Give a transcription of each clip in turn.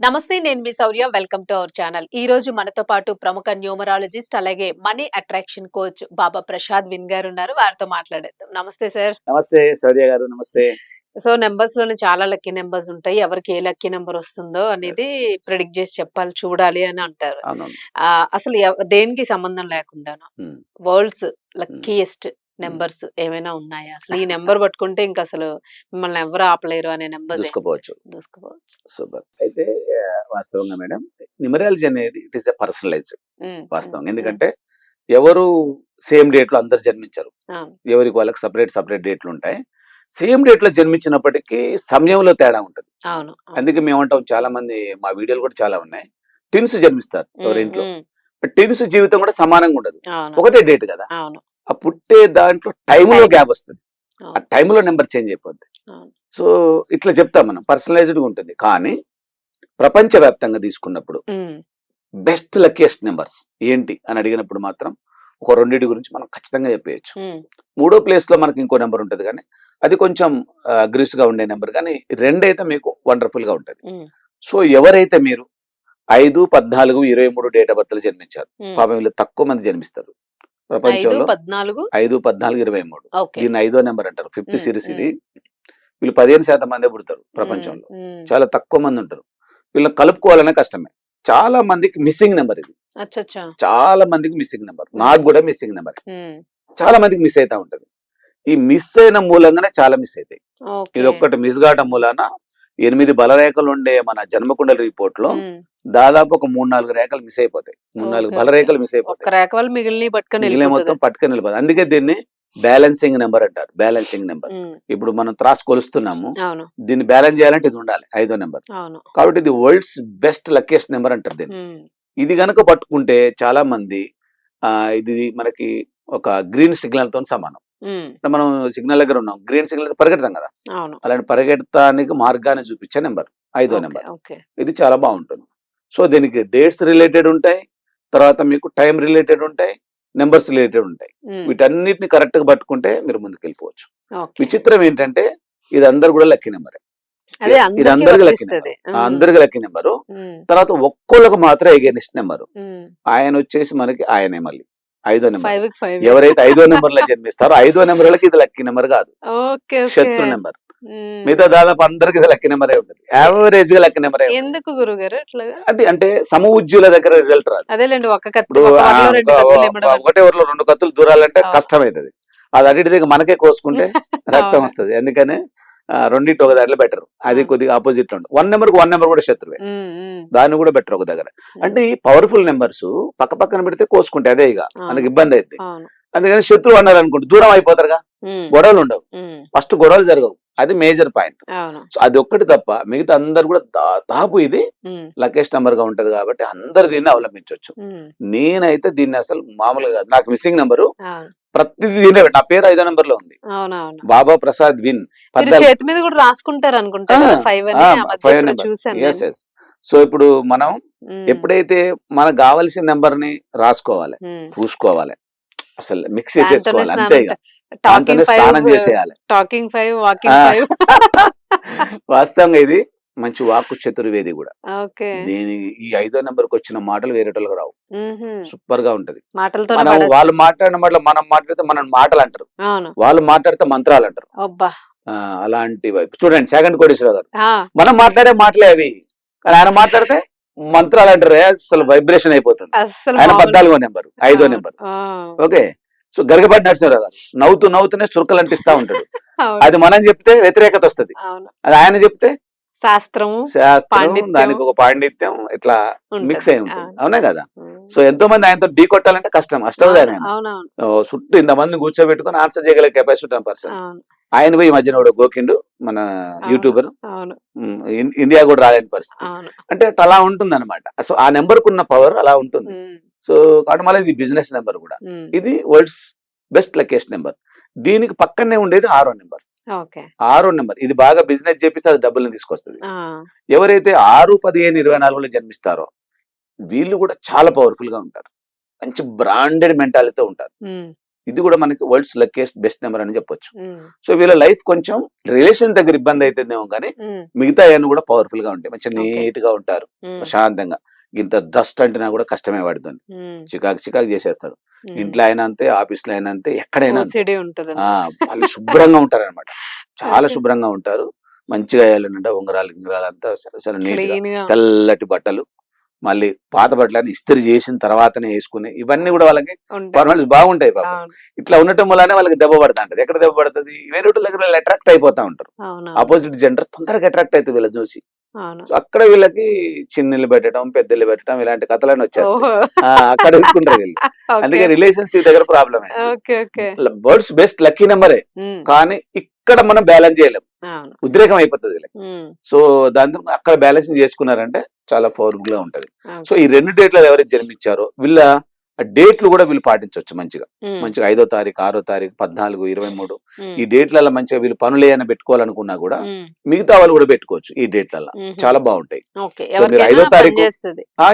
నమస్తే నేను మీ Shaurya. Welcome to our channel. ఈ రోజు మనతో పాటు ప్రముఖ న్యూమరాలజిస్ట్ అలాగే money attraction coach Baba Prasad win గారు ఉన్నారు. వారితో మాట్లాడేద్దాం. నమస్తే సార్. నమస్తే శౌర్య గారు. నమస్తే. సో నెంబర్స్లోనే చాలా లక్కీ నెంబర్స్ ఉంటాయి. ఎవరికి ఏ లక్కీ నెంబర్ వస్తుందో అనేది ప్రిడిక్ట్ చేసి చెప్పాలి చూడాలి అని అంటారు. అసలు దేనికి సంబంధం లేకుండాను ఉమ్. వరల్డ్స్ లక్కీయెస్ట్ నెంబర్స్ ఏమైనా ఉన్నాయా? అసలు ఈ నెంబర్ పట్టుకుంటే ఇంకా అసలు మిమ్మల్ని ఎవరు ఆపలేరు అనే నెంబర్ చూసుకోపోవచ్చు దూసుకోవచ్చు సూపర్. అయితే వాస్తవంగా మేడం న్యూమరాలజీ అనేది it is a personalized um, వాస్తవం. ఉమ్, ఎందుకంటే ఎవరు సేమ్ డేట్లో అందరు జన్మించారు. ఎవరికి వాళ్ళకి సపరేట్ సపరేట్ డేట్లు ఉంటాయి సేమ్ డేట్లో జన్మించినప్పటికీ సమయంలో తేడా ఉంటుంది. అందుకే మేము అంటాం చాలా మంది మా వీడియోలు కూడా చాలా ఉన్నాయి. ట్విన్స్ జన్మిస్తారు ఎవరి ఉమ్, ఇంట్లో ఉమ్, ట్విన్స్ జీవితం కూడా సమానంగా ఉండదు. ఒకటే డేట్ కదా? అవును. ఆ పుట్టే దాంట్లో టైంలో. గ్యాప్ వస్తుంది. ఆ. టైంలో నెంబర్ చేంజ్ అయిపోద్ది. సో ఇట్లా చెప్తాం మనం. పర్సనలైజ్డ్గా ఉంటుంది. కానీ ప్రపంచవ్యాప్తంగా తీసుకున్నప్పుడు బెస్ట్ లక్కీయెస్ట్ నెంబర్స్ ఏంటి అని అడిగినప్పుడు మాత్రం ఒక రెండింటి గురించి మనం ఖచ్చితంగా చెప్పేయచ్చు. మూడో ప్లేస్లో మనకి ఇంకో నెంబర్ ఉంటుంది కానీ అది కొంచెం గ్రీస్గా ఉండే నెంబర్ కానీ రెండైతే మీకు వండర్ఫుల్గా ఉంటుంది సో ఎవరైతే మీరు ఐదు పద్నాలుగు ఇరవై మూడు డేట్ ఆఫ్ బర్త్లు జన్మించారు. పాపం వీళ్ళు తక్కువ మంది జన్మిస్తారు. ప్రపంచంలో పద్నాలుగు? ఐదు పద్నాలుగు ఇరవై మూడు. దీన్ని ఐదో నెంబర్ అంటారు. Fifth um, series. ఇది. వీళ్ళు పదిహేను శాతం మందే పుడతారు ప్రపంచంలో. చాలా తక్కువ మంది ఉంటారు. వీళ్ళని కలుపుకోవాలనే కష్టమే. చాలా మందికి మిస్సింగ్ నెంబర్ ఇది. చాలా మందికి మిస్సింగ్ నెంబర్. నాకు కూడా మిస్సింగ్ నెంబర్. చాలా మందికి మిస్ అవుతా ఉంటది. ఈ మిస్ అయిన మూలంగానే చాలా మిస్ అవుతాయి ఇది ఒక్కటి మిస్ కావటం మూలాన ఎనిమిది బలరేఖలు ఉండే మన జన్మకుండల రిపోర్ట్లో దాదాపు ఒక మూడు నాలుగు రేఖలు మిస్ అయిపోతాయి మూడు నాలుగు బలరేఖలు మిస్ అయిపోతాయి మిగిలిన మొత్తం పట్టుకొని వెళ్ళిపోతుంది అందుకే దీన్ని బ్యాలెన్సింగ్ నెంబర్ అంటారు. Balancing number. ఇప్పుడు మనం త్రాస్ కొలుస్తున్నాము. దీన్ని బ్యాలెన్స్ చేయాలంటే ఇది ఉండాలి. ఐదో నెంబర్. కాబట్టి ఇది వరల్డ్స్ బెస్ట్ లక్కీయెస్ట్ నెంబర్ అంటారు దీన్ని. ఇది గనక పట్టుకుంటే చాలా మంది ఆ ఇది మనకి ఒక గ్రీన్ సిగ్నల్తో సమానం. మనం సిగ్నల్ దగ్గర ఉన్నాం. గ్రీన్ సిగ్నల్ పరిగెడతాం కదా? అలాంటి పరిగెడతానికి మార్గాన్ని చూపించే నెంబర్ ఐదో నెంబర్. ఇది చాలా బాగుంటుంది. సో దీనికి డేట్స్ రిలేటెడ్ ఉంటాయి. తర్వాత మీకు టైం రిలేటెడ్ ఉంటాయి. నెంబర్స్ రిలేటెడ్ ఉంటాయి. వీటన్నిటిని కరెక్ట్గా పట్టుకుంటే మీరు ముందుకు వెళ్ళిపోవచ్చు. విచిత్రం ఏంటంటే ఇది అందరు కూడా లక్కీ నెంబర్. ఇది అందరికీ లక్కీ అందరికి లక్కీ నెంబరు. తర్వాత ఒక్కోళ్ళకు మాత్రం ఎగెనిస్ట్ నెంబరు. ఆయన వచ్చేసి మనకి ఆయనే మళ్ళీ. ఐదో నెంబర్ ఎవరైతే ఐదో నెంబర్లో జన్మిస్తారో ఐదో నెంబర్లకి ఇది లక్కీ నెంబర్ కాదు శత్రు నెంబర్. మిగతా దాదాపు అందరికి ఇది లక్కీ నెంబరే ఉంటుంది యావరేజ్గా లక్కీ నెంబరే. ఎందుకు గురుగారు అది అంటే సమఉజ్జుల దగ్గర రిజల్ట్ రాదు అదేలేండి. ఒకటే ఊర్లో రెండు కత్తులు దూరాలంటే. కష్టమైతుంది అది దగ్గర మనకే కోసుకుంటే రక్తం. వస్తుంది అందుకని ఆ, రెండింటి ఒక దాంట్లో బెటర్ అది. కొద్దిగా ఆపోజిట్లో ఉంటుంది వన్ నెంబర్ వన్ నెంబర్ కూడా శత్రువే. దాన్ని కూడా బెటర్ ఒక దగ్గర. అంటే ఈ పవర్ఫుల్ నెంబర్స్ పక్క పక్కన పెడితే కోసుకుంటే అదే ఇక. మనకి ఇబ్బంది అయింది అవును. అందుకని శత్రువు అన్నారు అనుకోండి దూరం అయిపోతారుగా. గొడవలు ఉండవు. ఫస్ట్ గొడవలు జరగవు. అది మేజర్ పాయింట్ సో అది ఒక్కటి తప్ప మిగతా అందరు కూడా దాదాపు ఇది. లకేష్ నెంబర్గా ఉంటది కాబట్టి అందరు దీన్ని అవలంబించవచ్చు నేనైతే దీన్ని అసలు మామూలుగా కాదు. నాకు మిస్సింగ్ నెంబరు ప్రతిదీ నా పేరు ఐదో నెంబర్లో ఉంది బాబా ప్రసాద్ విన్. చేతి మీద కూడా రాసుకుంటారు అనుకుంటా ఫైవ్ సో ఇప్పుడు మనం ఎప్పుడైతే మనకు కావాల్సిన నెంబర్ని రాసుకోవాలి. పూసుకోవాలి అసలు మిక్స్ చేసేసుకోవాలి అంతే దాంతోనే స్నానం చేసేయాలి. Talking five walking. ఫైవ్ వాస్తవంగా ఇది మంచి వాక్కు చతుర్వేది కూడా. దీని ఈ ఐదో నెంబర్కి వచ్చిన మాటలు వేరేటోళ్ళకి రావు. సూపర్గా ఉంటది. మనం వాళ్ళు మాట్లాడిన మాటలు మనం మాట్లాడితే మనం మాటలు అంటారు వాళ్ళు మాట్లాడితే మంత్రాలు అంటారు అలాంటి వైపు. చూడండి సెకండ్ కోటేశ్వరరావు గారు. మనం మాట్లాడే మాటలే అవి. కానీ ఆయన మాట్లాడితే మంత్రాలు అంటారు అసలు వైబ్రేషన్ అయిపోతుంది. ఆయన పద్నాలుగో నెంబర్ ఐదో number. Okay. So Garikapati Narasimharao గారు నవ్వుతూ నవ్వుతూనే చురుకలు అంటిస్తా ఉంటాడు. అది మనం చెప్తే వ్యతిరేకత వస్తది. అది ఆయన చెప్తే శాస్త్రం పాండిత్యం. దానికి ఒక పాండిత్యం ఇట్లా. మిక్స్ అయి ఉంటుంది. అవును. కదా. సో ఎంతో మంది ఆయనతో ఢీ కొట్టాలంటే కష్టం అష్టవదాని ఆయన చుట్టూ ఇంతమంది కూర్చోబెట్టుకుని ఆన్సర్ చేయగల కెపాసిటీ ఉన్న పర్సన్ ఆయన పోయి మధ్యన కూడా గోకిండు మన యూట్యూబర్ ఇండియా కూడా రాలేని పరిస్థితి. అంటే అలా ఉంటుంది అనమాట సో ఆ నెంబర్ కున్న పవర్ అలా ఉంటుంది. సో కాబట్టి మళ్ళీ ఇది బిజినెస్ నెంబర్ కూడా. ఇది వరల్డ్స్ బెస్ట్ లకేస్ట్ నెంబర్ దీనికి పక్కనే ఉండేది ఆరో నెంబర్ ఆరో నెంబర్. ఇది బాగా బిజినెస్ చేపిస్తే అది డబ్బులను తీసుకొస్తుంది. ఎవరైతే ఆరు పదిహేను ఇరవై నాలుగులో జన్మిస్తారో వీళ్ళు కూడా చాలా పవర్ఫుల్గా ఉంటారు. మంచి బ్రాండెడ్ మెంటాలిటీతో ఉంటారు. ఇది కూడా మనకి వరల్డ్స్ లక్కీయెస్ట్ బెస్ట్ నెంబర్ అని చెప్పొచ్చు. సో వీళ్ళ లైఫ్ కొంచెం రిలేషన్ దగ్గర ఇబ్బంది అవుతుందేమో కానీ మిగతా అన్ని కూడా పవర్ఫుల్గా ఉంటాయి. Okay. నీట్గా ఉంటారు. ప్రశాంతంగా. ఇంత డస్ట్ అంటున్నా కూడా కష్టమే ఉమ్, చికాకు చికాకు చేసేస్తాడు. ఇంట్లో అయినా అంతే ఆఫీస్లో అయినా అంతే ఎక్కడైనా వాళ్ళు శుభ్రంగా ఉంటారు అనమాట చాలా. శుభ్రంగా ఉంటారు. మంచిగా వేయాలంటే ఉంగరాలు గింగరాలు అంతా చాలా తెల్లటి బట్టలు మళ్ళీ పాత బట్టలని ఇస్త్రీ చేసిన తర్వాతనే వేసుకునే ఇవన్నీ కూడా వాళ్ళకి. పర్వాలేదు బాగుంటాయి పాపం. అవును, ఇట్లా ఉండటం వల్లనే వాళ్ళకి దెబ్బ పడతా ఉంటది. ఎక్కడ దెబ్బ పడుతుంది? వేరే వాళ్ళ దగ్గర అట్రాక్ట్ అయిపోతా ఉంటారు. ఆపోజిట్ జెండర్ తొందరగా అట్రాక్ట్ అవుతుంది వీళ్ళ చూసి అక్కడ వీళ్ళకి చిన్నలు పెట్టడం పెద్దలు పెట్టడం ఇలాంటి కథలన్నీ వచ్చేస్తాయి. అక్కడ ఇరుక్కుంటారు వీళ్ళు. అందుకే రిలేషన్షిప్ దగ్గర ప్రాబ్లమ్. బర్డ్స్ బెస్ట్ లక్కీ నెంబరే. కానీ ఇక్కడ మనం బ్యాలెన్స్ చేయలేం. ఉద్రేకం అయిపోతుంది సో దాంతో అక్కడ బ్యాలెన్సింగ్ చేసుకున్నారంటే చాలా పవర్ఫుల్గా ఉంటది. సో ఈ రెండు డేట్లలో ఎవరైతే జన్మించారో వీళ్ళ డేట్లు కూడా వీళ్ళు పాటించవచ్చు మంచిగా. మంచిగా ఐదో తారీఖు ఆరో తారీఖు పద్నాలుగు ఇరవై మూడు. ఈ డేట్లలో మంచిగా వీళ్ళు పనులు ఏమైనా పెట్టుకోవాలనుకున్నా కూడా మిగతా వాళ్ళు కూడా పెట్టుకోవచ్చు ఈ డేట్లలో చాలా బాగుంటాయి. సో మీరు ఐదో తారీఖు-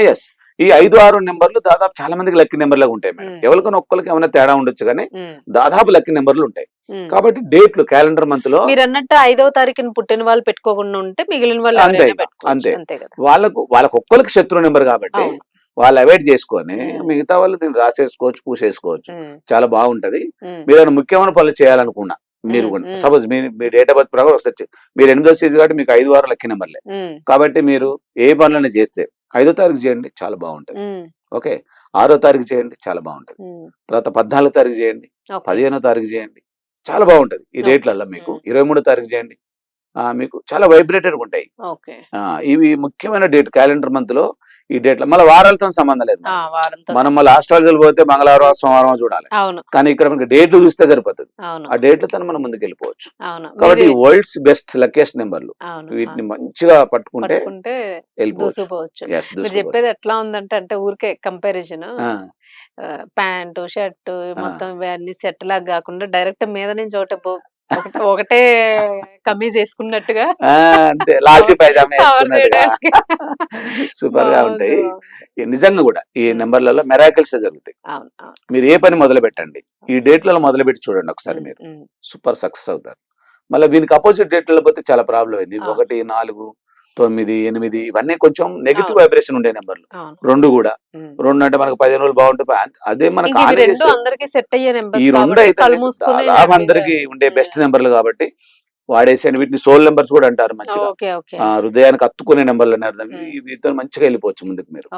ఎస్ ఈ ఐదు ఆరు నెంబర్లు దాదాపు చాలా మందికి లక్కీ నెంబర్లుగా ఉంటాయి మేడం. ఎవరికైనా ఒక్కరికి ఏమైనా తేడా ఉండొచ్చు కానీ దాదాపు లక్కీ నెంబర్లు ఉంటాయి. కాబట్టి డేట్లు క్యాలెండర్ మంత్లో మీరు అన్నట్టు ఐదవ తారీఖున పుట్టిన వాళ్ళు పెట్టుకోకుండా ఉంటే మిగిలిన వాళ్ళు అంతే అంతే. వాళ్ళకు వాళ్ళకు ఒక్కరికి శత్రు నెంబర్ కాబట్టి వాళ్ళు అవాయిడ్ చేసుకొని. మిగతా వాళ్ళు దీన్ని రాసేసుకోవచ్చు పూసేసుకోవచ్చు. చాలా బాగుంటది. మీరు ముఖ్యమైన పనులు చేయాలనుకున్నా మీరు కూడా. సపోజ్ మీ మీ డేట్ ఆఫ్ బర్త్ ప్రకారం ఒకసారి మీరు ఎనిమిదో సీజన్ కాబట్టి మీకు ఐదు వారాలు లక్కీ నెంబర్లే. కాబట్టి మీరు ఏ పనులైనా చేస్తే ఐదో తారీఖు చేయండి చాలా బాగుంటది. ఓకే? ఆరో తారీఖు చేయండి చాలా బాగుంటది. తర్వాత పద్నాలుగో తారీఖు చేయండి. పదిహేనో తారీఖు చేయండి చాలా బాగుంటది. ఈ. డేట్లలో మీకు. ఇరవై మూడో తారీఖు చేయండి మీకు చాలా వైబ్రేటెడ్ ఉంటాయి. ఇవి ముఖ్యమైన డేట్ క్యాలెండర్ మంత్లో ఈ డేట్లో. మళ్ళీ వారాలతో సంబంధం లేదు మనం మళ్ళీ ఆస్ట్రాలజీలు పోతే మంగళవారం సోమవారం చూడాలి. అవును. కానీ ఇక్కడ మనకి డేట్లు చూస్తే సరిపోతుంది. అవును. ఆ డేట్లతో మనం ముందుకు వెళ్ళిపోవచ్చు అవును. కాబట్టి వరల్డ్స్ బెస్ట్ లక్కీయెస్ట్ నెంబర్లు వీటిని మంచిగా పట్టుకుంటే వెళ్ళిపోవచ్చు. చెప్పేది ఎట్లా ఉందంటే అంటే ఊరికే కంపారిజన్ ప్యాంటు షర్ట్. మొత్తం ఇవన్నీ సెట్ లాగా కాకుండా డైరెక్ట్ మీద నుంచి ఒకటే ఒకటే- కమీజ్ వేసుకున్నట్టుగా. అంతే. లాల్చి పైజామా వేసుకున్నట్టుగా. సూపర్గా ఉంటాయి. నిజంగా కూడా ఈ. నెంబర్లలో మెరాకిల్స్ జరుగుతాయి. మీరు ఏ పని మొదలు పెట్టండి ఈ డేట్లలో మొదలు పెట్టి చూడండి ఒకసారి మీరు. సూపర్ సక్సెస్ అవుతారు. మళ్ళీ దీనికి అపోజిట్ డేట్లలో పోతే చాలా ప్రాబ్లం అయింది. ఒకటి నాలుగు తొమ్మిది ఎనిమిది ఇవన్నీ కొంచెం నెగిటివ్. వైబ్రేషన్ ఉండే నెంబర్లు రెండు కూడా. రెండు అంటే మనకు పదిహేను రోజులు బాగుంటుంది అదే మనకు ఈ రెండు అయితే దాదాపు అందరికి ఉండే బెస్ట్. నెంబర్లు కాబట్టి వాడేసేయండి. వీటిని సోల్ నెంబర్స్ కూడా అంటారు మంచిగా. హృదయానికి అత్తుకునే నెంబర్లు అని అర్థం. వీటితో మంచిగా వెళ్ళిపోవచ్చు ముందుకు మీరు.